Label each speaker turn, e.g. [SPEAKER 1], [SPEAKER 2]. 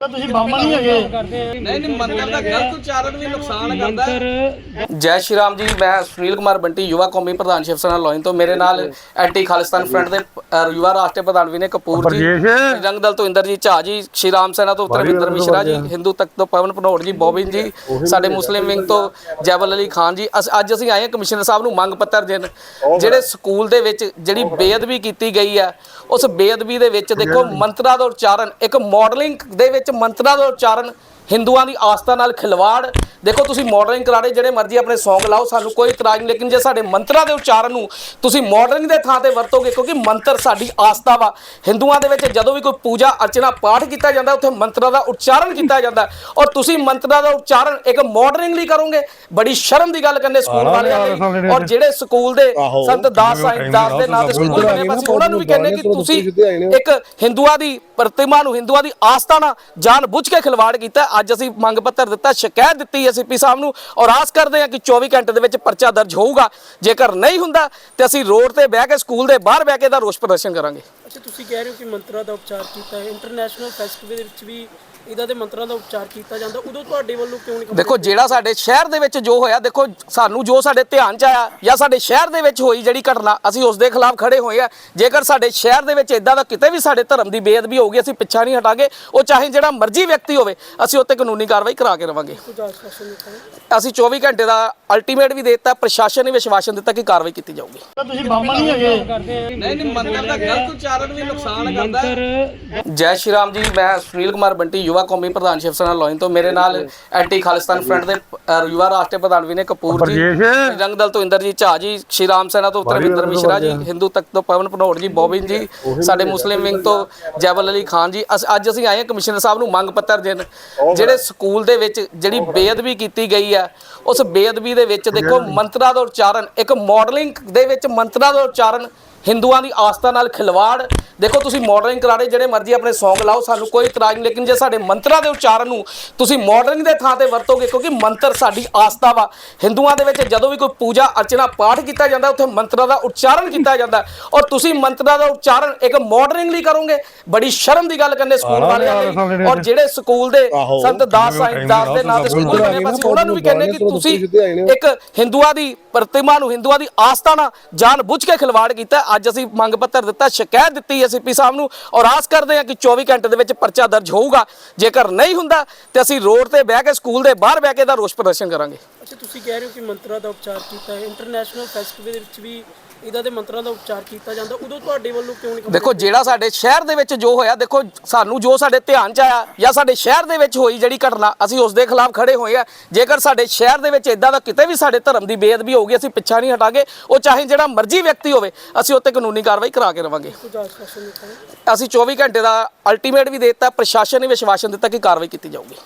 [SPEAKER 1] ਤਾਂ ਤੁਸੀਂ ਬਾਮਾ ਨਹੀਂ ਹੈਗੇ।
[SPEAKER 2] ਨਹੀਂ ਨਹੀਂ ਮੰਦਰ ਦਾ ਗਲਤ ਉਚਾਰਨ ਵੀ ਨੁਕਸਾਨ ਕਰਦਾ। ਹੈ।
[SPEAKER 3] ਜੈ ਸ਼੍ਰੀ ਰਾਮ ਜੀ ਮੈਂ ਸੁਨੀਲ ਕੁਮਾਰ ਬੰਟੀ ਯੁਵਾ ਕੌਮੀ ਪ੍ਰਧਾਨ ਸ਼ਿਵ ਸੈਨਾ ਲੋਇਨ ਤੋਂ। ਮੇਰੇ ਨਾਲ ਐਂਟੀ ਖਾਲਿਸਤਾਨ ਫਰੰਟ ਦੇ ਅ, ਯੁਵਾ ਰਾਸ਼ਟਰੀ ਪ੍ਰਧਾਨ ਵਿਨੇ ਕਪੂਰ ਜੀ ਜੰਗ ਦਲ ਤੋਂ ਇੰਦਰਜੀਤ ਝਾ ਜੀ ਸ਼੍ਰੀ ਰਾਮ ਸੈਨਾ ਤੋਂ ਤਰਵਿੰਦਰ ਮਿਸ਼ਰਾ ਜੀ ਹਿੰਦੂ ਤੱਕ ਤੋਂ ਪਵਨ ਭਨੋੜ ਜੀ ਬੋਬਿਨ ਜੀ ਸਾਡੇ ਮੁਸਲਿਮ ਵਿੰਗ ਤੋਂ ਜੈਬਲ ਅਲੀ ਖਾਨ ਜੀ। ਅਸ- ਅੱਜ ਅਸੀਂ ਆਏ ਹਾਂ ਕਮਿਸ਼ਨਰ ਸਾਹਿਬ ਨੂੰ ਮੰਗ ਪੱਤਰ ਦੇਣ। ਜਿਹੜੇ ਸਕੂਲ ਦੇ ਵਿੱਚ ਜਿਹੜੀ ਬੇਅਦਬੀ ਕੀਤੀ ਗਈ ਹੈ ਉਸ ਬੇਅਦਬੀ ਦੇ ਵਿੱਚ ਦੇਖੋ ਮੰਤਰਾਂ ਦਾ ਉਚਾਰਨ ਇੱਕ ਮਾਡਲਿੰਗ ਦੇ ਵਿੱਚ ਮੰਤਰਾਂ ਦਾ ਉਚਾਰਨ ਹਿੰਦੂਆਂ ਦੀ ਆਸਥਾ ਨਾਲ ਖਿਲਵਾੜ। ਦੇਖੋ ਤੁਸੀਂ ਮਾਡਲਿੰਗ ਕਰਾ ਰਹੇ ਜਿਹੜੇ ਮਰਜ਼ੀ ਆਪਣੇ Song ਲਾਓ ਸਾਨੂੰ ਕੋਈ ਇਤਰਾਜ਼ ਨਹੀਂ। ਲੇਕਿਨ ਜੇ ਸਾਡੇ ਮੰਤਰਾਂ ਦੇ ਉਚਾਰਨ ਨੂੰ ਤੁਸੀਂ ਮਾਡਲਿੰਗ ਦੇ ਥਾਂ ਤੇ ਵਰਤੋਗੇ ਕਿਉਂਕਿ ਮੰਤਰ ਸਾਡੀ ਆਸਥਾ ਵਾ। ਹਿੰਦੂਆਂ ਦੇ ਵਿੱਚ ਜਦੋਂ ਵੀ ਕੋਈ ਪੂਜਾ ਅਰਚਨਾ ਪਾਠ ਕੀਤਾ ਜਾਂਦਾ ਉੱਥੇ ਮੰਤਰਾਂ ਦਾ ਉਚਾਰਨ ਕੀਤਾ ਜਾਂਦਾ। ਔਰ ਤੁਸੀਂ ਮੰਤਰਾਂ ਦਾ ਉਚਾਰਨ ਇੱਕ ਮਾਡਲਿੰਗ ਲਈ ਕਰੋਗੇ ਬੜੀ ਸ਼ਰਮ ਦੀ ਗੱਲ ਕਰਨੇ ਸਕੂਲ ਵਾਲਿਆਂ ਲਈ। ਔਰ ਜਿਹੜੇ ਸਕੂਲ ਦੇ ਸੰਤ ਦਾਸ ਸਾਹਿਬ ਦਾਸ ਦੇ ਨਾਂ ਤੇ ਸਕੂਲ ਬਣੇ ਅਸੀਂ ਉਹਨਾਂ ਨੂੰ ਵੀ ਕਹਿੰਦੇ ਕਿ ਤੁਸੀਂ ਇੱਕ ਹਿੰਦੂਆਂ ਦੀ ਪ੍ਰਤਿਮਾ ਨੂੰ ਹਿੰਦੂਆਂ ਦੀ ਆਸਥਾ ਨਾਲ ਜਾਣ ਬੁੱਝ ਕੇ ਖਿਲਵਾੜ ਕੀਤਾ। ਅੱਜ ਅਸੀਂ ਮੰਗ ਪੱਤਰ ਦਿੱਤਾ, ਸ਼ਿਕਾਇਤ ਦਿੱਤੀ ਐਸਪੀ ਸਾਹਿਬ ਨੂੰ ਔਰ ਆਸ ਕਰਦੇ ਹਾਂ ਕਿ 24 ਘੰਟੇ ਦੇ ਵਿੱਚ ਪਰਚਾ ਦਰਜ ਹੋਊਗਾ। ਜੇਕਰ ਨਹੀਂ ਹੁੰਦਾ, ਤੇ ਅਸੀਂ ਰੋਡ ਤੇ ਬਹਿ ਕੇ, ਸਕੂਲ ਦੇ ਬਾਹਰ ਬਹਿ ਕੇ ਦਾ ਰੋਸ ਪ੍ਰਦਰਸ਼ਨ ਕਰਾਂਗੇ।
[SPEAKER 4] ਅੱਛਾ ਤੁਸੀਂ ਕਹਿ ਰਹੇ ਹੋ ਕਿ ਮੰਤਰਾਂ ਦਾ ਉਪਚਾਰ ਕੀਤਾ ਹੈ। ਇੰਟਰਨੈਸ਼ਨਲ ਫੈਸਟੀਵਲ ਦੇ ਵਿੱਚ ਵੀ ਇਹਦਾ ਦੇ ਮੰਤਰਾਂ ਦਾ ਉਪਚਾਰ ਕੀਤਾ ਜਾਂਦਾ। ਉਦੋਂ ਤੁਹਾਡੇ ਵੱਲੋਂ ਕਿਉਂ ਨਹੀਂ
[SPEAKER 3] ਦੇਖੋ ਜਿਹੜਾ ਸਾਡੇ ਸ਼ਹਿਰ ਦੇ ਵਿੱਚ ਜੋ ਹੋਇਆ ਦੇਖੋ ਸਾਨੂੰ ਜੋ ਸਾਡੇ ਧਿਆਨ ਚ ਆਇਆ ਜਾਂ ਸਾਡੇ ਸ਼ਹਿਰ ਦੇ ਵਿੱਚ ਹੋਈ ਜਿਹੜੀ ਘਟਨਾ ਅਸੀਂ ਉਸ ਦੇ ਖਿਲਾਫ ਖੜੇ ਹੋਏ ਆ। ਜੇਕਰ ਸਾਡੇ ਸ਼ਹਿਰ ਦੇ ਵਿੱਚ ਇਦਾਂ ਦਾ ਕਿਤੇ ਵੀ ਸਾਡੇ ਧਰਮ ਦੀ ਬੇਅਦਬੀ ਹੋਊਗੀ ਅਸੀਂ ਪਿੱਛਾ ਨਹੀਂ ਹਟਾਂਗੇ। ਉਹ ਚਾਹੇ ਜਿਹੜਾ ਮਰਜ਼ੀ ਵਿਅਕਤੀ ਹੋਵੇ ਅਸੀਂ ਉੱਤੇ ਕਾਨੂੰਨੀ ਕਾਰਵਾਈ ਕਰਾ ਕੇ ਰਵਾਂਗੇ। ਅਸੀਂ 24 ਘੰਟੇ ਦਾ ਅਲਟੀਮੇਟ ਵੀ ਦੇ ਦਿੱਤਾ ਪ੍ਰਸ਼ਾਸਨ ਨੇ ਵਿਸ਼ਵਾਸਨ ਦਿੱਤਾ ਕਿ ਕਾਰਵਾਈ ਕੀਤੀ ਜਾਊਗੀ।
[SPEAKER 1] ਤੁਸੀਂ ਬਾਮਾ ਨਹੀਂ ਹੈਗੇ।
[SPEAKER 2] ਨਹੀਂ ਨਹੀਂ ਮੰਦਰ ਦਾ ਗਲਤ ਉਚਾਰਨ ਵੀ ਨੁਕਸਾਨ ਕਰਦਾ ਹੈ।
[SPEAKER 3] ਜੈ ਸ਼੍ਰੀ ਰਾਮ ਜੀ ਮੈਂ ਸੁਨੀਲ ਕੁਮਾਰ ਬੰਟੀ ਯੁਵਾ ਕੌਮੀ ਪ੍ਰਧਾਨ ਸ਼ਿਵ ਸੈਨਾ ਲੋਇਨ ਤੋਂ। ਮੇਰੇ ਨਾਲ ਐਂਟੀ ਖਾਲਿਸਤਾਨ ਫਰੰਟ ਦੇ ਅ, ਯੁਵਾ ਰਾਸ਼ਟਰੀ ਪ੍ਰਧਾਨ ਵਿਨੇ ਕਪੂਰ ਜੀ ਜੰਗ ਦਲ ਤੋਂ ਇੰਦਰਜੀਤ ਝਾ ਜੀ ਸ਼੍ਰੀ ਰਾਮ ਸੈਨਾ ਤੋਂ ਤਰਵਿੰਦਰ ਮਿਸ਼ਰਾ ਜੀ ਹਿੰਦੂ ਤੱਕ ਤੋਂ ਪਵਨ ਭਨੋੜ ਜੀ ਬੋਬਿਨ ਜੀ ਸਾਡੇ ਮੁਸਲਿਮ ਵਿੰਗ ਤੋਂ ਜੈਬਲ ਅਲੀ ਖਾਨ ਜੀ। ਅਸ- ਅੱਜ ਅਸੀਂ ਆਏ ਹਾਂ ਕਮਿਸ਼ਨਰ ਸਾਹਿਬ ਨੂੰ ਮੰਗ ਪੱਤਰ ਦੇਣ। ਜਿਹੜੇ ਸਕੂਲ ਦੇ ਵਿੱਚ ਜਿਹੜੀ ਬੇਅਦਬੀ ਕੀਤੀ ਗਈ ਹੈ ਉਸ ਬੇਅਦਬੀ ਦੇ ਵਿੱਚ ਦੇਖੋ ਮੰਤਰਾਂ ਦਾ ਉਚਾਰਨ ਇੱਕ ਮਾਡਲਿੰਗ ਦੇ ਵਿੱਚ ਮੰਤਰਾਂ ਦਾ ਉਚਾਰਨ ਹਿੰਦੂਆਂ ਦੀ ਆਸਥਾ ਨਾਲ ਖਿਲਵਾੜ। ਦੇਖੋ ਤੁਸੀਂ ਮਾਡਲਿੰਗ ਕਰਾ ਰਹੇ ਜਿਹੜੇ ਮਰਜ਼ੀ ਆਪਣੇ Song ਲਾਓ ਸਾਨੂੰ ਕੋਈ ਇਤਰਾਜ਼ ਨਹੀਂ ਲੇਕਿਨ ਜੇ ਸਾਡੇ ਮੰਤਰਾਂ ਦੇ ਉਚਾਰਨ ਨੂੰ ਤੁਸੀਂ ਮਾਡਲਿੰਗ ਦੇ ਥਾਂ ਤੇ ਵਰਤੋਗੇ ਕਿਉਂਕਿ ਮੰਤਰ ਸਾਡੀ ਆਸਥਾ ਵਾ। ਹਿੰਦੂਆਂ ਦੇ ਵਿੱਚ ਜਦੋਂ ਵੀ ਕੋਈ ਪੂਜਾ ਅਰਚਨਾ ਪਾਠ ਕੀਤਾ ਜਾਂਦਾ ਉੱਥੇ ਮੰਤਰਾਂ ਦਾ ਉਚਾਰਨ ਕੀਤਾ ਜਾਂਦਾ। ਔਰ ਤੁਸੀਂ ਮੰਤਰਾਂ ਦਾ ਉਚਾਰਨ ਇੱਕ ਮਾਡਲਿੰਗ ਲਈ ਕਰੋਗੇ ਬੜੀ ਸ਼ਰਮ ਦੀ ਗੱਲ ਕਰਨੇ ਸਕੂਲ ਵਾਲਿਆਂ ਲਈ ਔਰ ਜਿਹੜੇ ਸਕੂਲ ਦੇ ਸੰਤ ਦਾਸ ਸਾਹਿਬ ਦਾਸ ਦੇ ਨਾਂ ਤੇ ਸਕੂਲ ਬਣੇ ਅਸੀਂ ਉਹਨਾਂ ਨੂੰ ਵੀ ਕਹਿੰਦੇ ਕਿ ਤੁਸੀਂ ਇੱਕ ਹਿੰਦੂਆਂ ਦੀ ਪ੍ਰਤਿਮਾ ਨੂੰ ਹਿੰਦੂਆਂ ਦੀ ਆਸਥਾ ਨਾਲ ਜਾਣ ਬੁੱਝ ਕੇ ਖਿਲਵਾੜ ਕੀਤਾ। ਅੱਜ ਅਸੀਂ ਮੰਗ ਪੱਤਰ ਦਿੱਤਾ, ਸ਼ਿਕਾਇਤ ਦਿੱਤੀ ਐਸਪੀ ਸਾਹਿਬ ਨੂੰ ਔਰ ਆਸ ਕਰਦੇ ਹਾਂ ਕਿ 24 ਘੰਟੇ ਦੇ ਵਿੱਚ ਪਰਚਾ ਦਰਜ ਹੋਊਗਾ। ਜੇਕਰ ਨਹੀਂ ਹੁੰਦਾ, ਤੇ ਅਸੀਂ ਰੋਡ ਤੇ ਬਹਿ ਕੇ, ਸਕੂਲ ਦੇ ਬਾਹਰ ਬਹਿ ਕੇ ਦਾ ਰੋਸ ਪ੍ਰਦਰਸ਼ਨ ਕਰਾਂਗੇ।
[SPEAKER 4] ਅੱਛਾ, ਤੁਸੀਂ ਕਹਿ ਰਹੇ ਹੋ ਕਿ ਮੰਤਰਾਂ ਦਾ ਉਪਚਾਰ ਕੀਤਾ ਹੈ। ਇੰਟਰਨੈਸ਼ਨਲ ਫੈਸਟੀਵਲ ਦੇ ਵਿੱਚ ਵੀ ਇਹਦਾ ਦੇ ਮੰਤਰਾਂ ਦਾ ਉਪਚਾਰ ਕੀਤਾ ਜਾਂਦਾ ਉਦੋਂ ਤੁਹਾਡੇ ਵੱਲੋਂ ਕਿਉਂ ਨਹੀਂ
[SPEAKER 3] ਦੇਖੋ ਜਿਹੜਾ ਸਾਡੇ ਸ਼ਹਿਰ ਦੇ ਵਿੱਚ ਜੋ ਹੋਇਆ ਦੇਖੋ ਸਾਨੂੰ ਜੋ ਸਾਡੇ ਧਿਆਨ ਚ ਆਇਆ ਜਾਂ ਸਾਡੇ ਸ਼ਹਿਰ ਦੇ ਵਿੱਚ ਹੋਈ ਜਿਹੜੀ ਘਟਨਾ ਅਸੀਂ ਉਸ ਦੇ ਖਿਲਾਫ ਖੜੇ ਹੋਏ ਆ। ਜੇਕਰ ਸਾਡੇ ਸ਼ਹਿਰ ਦੇ ਵਿੱਚ ਇਦਾਂ ਦਾ ਕਿਤੇ ਵੀ ਸਾਡੇ ਧਰਮ ਦੀ ਬੇਅਦਬੀ ਹੋਊਗੀ ਅਸੀਂ ਪਿੱਛਾ ਨਹੀਂ ਹਟਾਂਗੇ। ਉਹ ਚਾਹੇ ਜਿਹੜਾ ਮਰਜ਼ੀ ਵਿਅਕਤੀ ਹੋਵੇ ਅਸੀਂ ਉੱਤੇ ਕਾਨੂੰਨੀ ਕਾਰਵਾਈ ਕਰਾ ਕੇ ਰਵਾਂਗੇ। ਅਸੀਂ 24 ਘੰਟੇ ਦਾ ਅਲਟੀਮੇਟ ਵੀ ਦੇ ਦਿੱਤਾ ਪ੍ਰਸ਼ਾਸਨ ਨੇ ਵਿਸ਼ਵਾਸਨ ਦਿੱਤਾ ਕਿ ਕਾਰਵਾਈ ਕੀਤੀ ਜਾਊਗੀ।